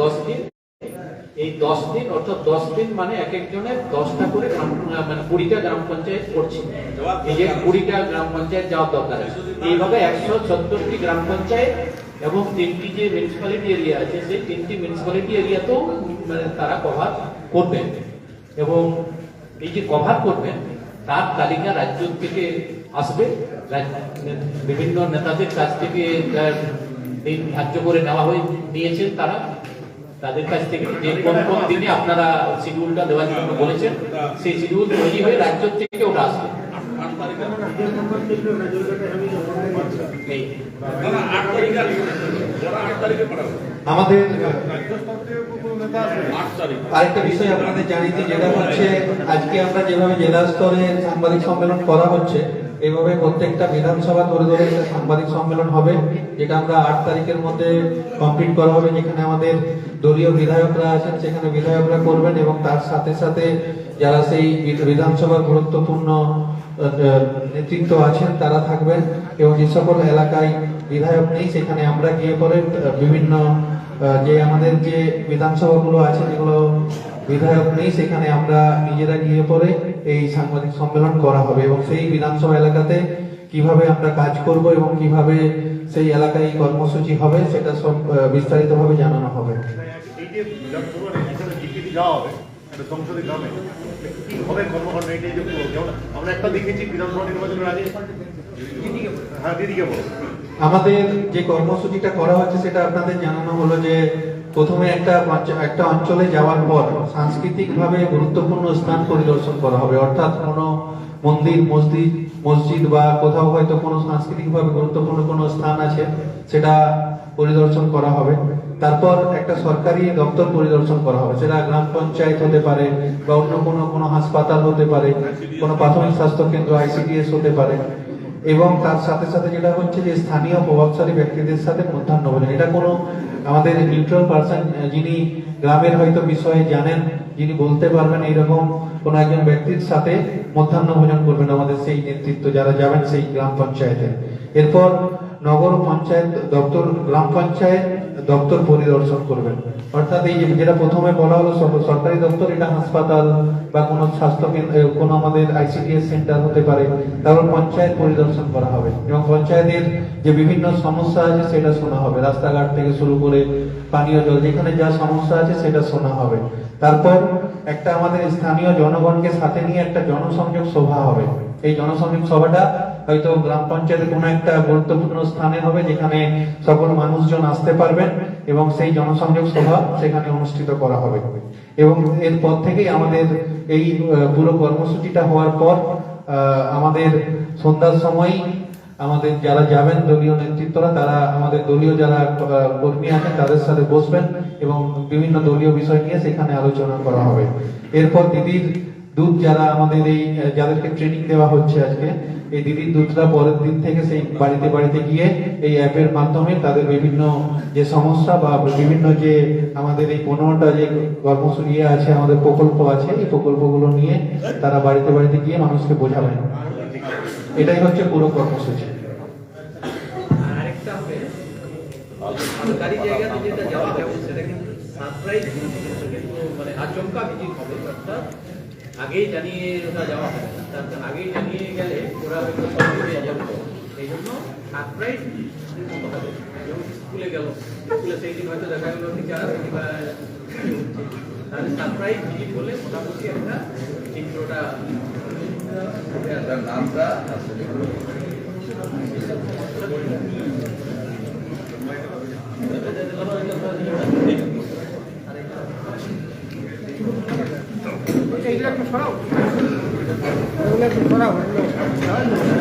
দশ দিন। এই দশ দিন, অর্থাৎ দশ দিন মানে এক একজনের দশটা করে গ্রাম মানে কুড়িটা গ্রাম পঞ্চায়েত করছে। এই যে কুড়িটা গ্রাম পঞ্চায়েত যাওয়ার দরকার। এইভাবে একশো সত্তরটি গ্রাম পঞ্চায়েত এবং তিনটি যে মিউনিসিপ্যালিটি এরিয়া আছে, সেই তিনটি মিউনিসিপ্যালিটি এরিয়াতেও মানে তারা কভার করবেন। এবং এই যে কভার করবেন, তার তালিকা রাজ্য থেকে আসবে। বিভিন্ন নেতাদের কাছ থেকে ধার্য করে নেওয়া হয়ে নিয়েছেন তারা। তাদের কাছ থেকে যে কোন কোন দিনে আপনারা শিডিউলটা দেওয়ার জন্য বলেছেন, সেই শিডিউল তৈরি হয়ে রাজ্য থেকে ওটা আসবে। আমাদের আরেকটা বিষয় আপনাদের জানিয়ে যেটা হচ্ছে, আজকে আমরা যেভাবে জেলা স্তরে সাংবাদিক সম্মেলন করা হচ্ছে এইভাবে প্রত্যেকটা বিধানসভা ধরে ধরে সাংবাদিক সম্মেলন হবে, যেটা আমরা আট তারিখের মধ্যে কমপ্লিট করা হবে, যেখানে আমাদের দলীয় বিধায়করা আছেন, সেখানে বিধায়করা করবেন এবং তার সাথে সাথে যারা সেই বিধানসভার গুরুত্বপূর্ণ নেতৃত্ব আছেন, তারা থাকবেন এবং যে সকল এলাকায় বিধায়ক নেই, সেখানে আমরা গিয়ে পরে বিভিন্ন যে আমাদের যে বিধানসভাগুলো আছে, যেগুলো বিধায়ক নেই, সেখানে আমরা নিজেরা গিয়ে পরে এই সাংবাদিক সম্মেলন করা হবে এবং সেই বিধানসভা এলাকাতে কীভাবে আমরা কাজ করব এবং কীভাবে সেই এলাকায় এই কর্মসূচি হবে, সেটা সব বিস্তারিতভাবে জানানো হবে। কি হবে কর্মকাণ্ড আমরা একটা দেখেছি বিধানসভা নির্বাচনের আগে হ্যাঁ দিদিকে বলো। আমাদের যে কর্মসূচিটা করা হচ্ছে সেটা আপনাদের জানানো হলো যে প্রথমে একটা একটা অঞ্চলে যাওয়ার পর সাংস্কৃতিক ভাবে গুরুত্বপূর্ণ স্থান পরিদর্শন করা হবে। অর্থাৎ কোনো মন্দির, মসজিদ মসজিদ বা কোথাও হয়তো কোনো সাংস্কৃতিক ভাবে গুরুত্বপূর্ণ কোনো স্থান আছে সেটা পরিদর্শন করা হবে। তারপর একটা সরকারি দপ্তর পরিদর্শন করা হবে। সেটা গ্রাম পঞ্চায়েত হতে পারে বা অন্য কোনো কোনো হাসপাতাল হতে পারে, কোনো প্রাথমিক স্বাস্থ্য কেন্দ্র, আইসিডিএস হতে পারে। এবং তার সাথে সাথে যেটা হচ্ছে যে স্থানীয় প্রভাবশালী ব্যক্তিদের সাথে মধ্যাহ্ন ভোজন এটা কোনো আমাদের নিউট্রাল পার্সন যিনি গ্রামের হয়তো বিষয়ে জানেন, যিনি বলতে পারবেন এইরকম কোনো একজন ব্যক্তির সাথে মধ্যাহ্ন ভোজন করবেন আমাদের সেই নেতৃত্ব, যারা যাবেন সেই গ্রাম পঞ্চায়েতে। এরপর নগর পঞ্চায়েত দপ্তর, গ্রাম পঞ্চায়েত দপ্তর পরিদর্শন করবেন। অর্থাৎ এই যেটা প্রথমে বলা হলো সরকারি দপ্তর, এটা হাসপাতাল বা কোনো স্বাস্থ্য কোনো আমাদের আইসিডিএস সেন্টার হতে পারে, তারপর পঞ্চায়েত পরিদর্শন করা হবে। এবং পঞ্চায়েতের যে বিভিন্ন সমস্যা আছে, সেটা শোনা হবে। রাস্তাঘাট থেকে শুরু করে পানীয় জল, যেখানে যা সমস্যা আছে, সেটা শোনা হবে। তারপর একটা আমাদের স্থানীয় জনগণকে সাথে নিয়ে একটা জনসংযোগ সভা হবে। এই জনসংযোগ সভাটা হয়তো গ্রাম পঞ্চায়েতের কোনো একটা গুরুত্বপূর্ণ স্থানে হবে যেখানে সকল মানুষজন আসতে পারবেন এবং সেই জনসংযোগ সভা সেখানে অনুষ্ঠিত করা হবে। এবং এরপর থেকেই আমাদের এই পুরো কর্মসূচিটা হওয়ার পর আমাদের সন্ধ্যার সময় আমাদের যারা যাবেন দলীয় নেতৃত্বরা, তারা আমাদের দলীয় যারা কর্মী আছেন তাদের সাথে বসবেন এবং বিভিন্ন দলীয় বিষয় নিয়ে সেখানে আলোচনা করা হবে। এরপর দিদির দুধ যারা আমাদের এই যাদেরকে ট্রেনিং দেওয়া হচ্ছে আজকে, এই দিদির দুধটা পরের দিন থেকে সেই বাড়িতে বাড়িতে গিয়ে এই অ্যাপের মাধ্যমে তাদের বিভিন্ন যে সমস্যা বা বিভিন্ন যে আমাদের এই পনেরোটা যে কর্মসূচি আছে, আমাদের প্রকল্প আছে, এই প্রকল্পগুলো নিয়ে তারা বাড়িতে বাড়িতে গিয়ে মানুষকে বোঝাবেন। এটাই হচ্ছে পুরো কর্মসূচি। সরকারি জায়গাতে যেটা যাওয়া সেটা কিন্তু সারপ্রাইজ মানে আচমকা হবে, অর্থাৎ আগেই জানিয়ে ওটা যাওয়া না। তার আগেই জানিয়ে গেলে ওরা হয়তো যাবে এই জন্য সারপ্রাইজ হবে যেমন স্কুলে গেল স্কুলে সেই দিন হয়তো দেখা গেল টিচার আসেনি বা কিছু হচ্ছে। তাহলে সারপ্রাইজ ভিজিট হলে মোটামুটি একটা চিত্রটা নামটা Não, é não, é não.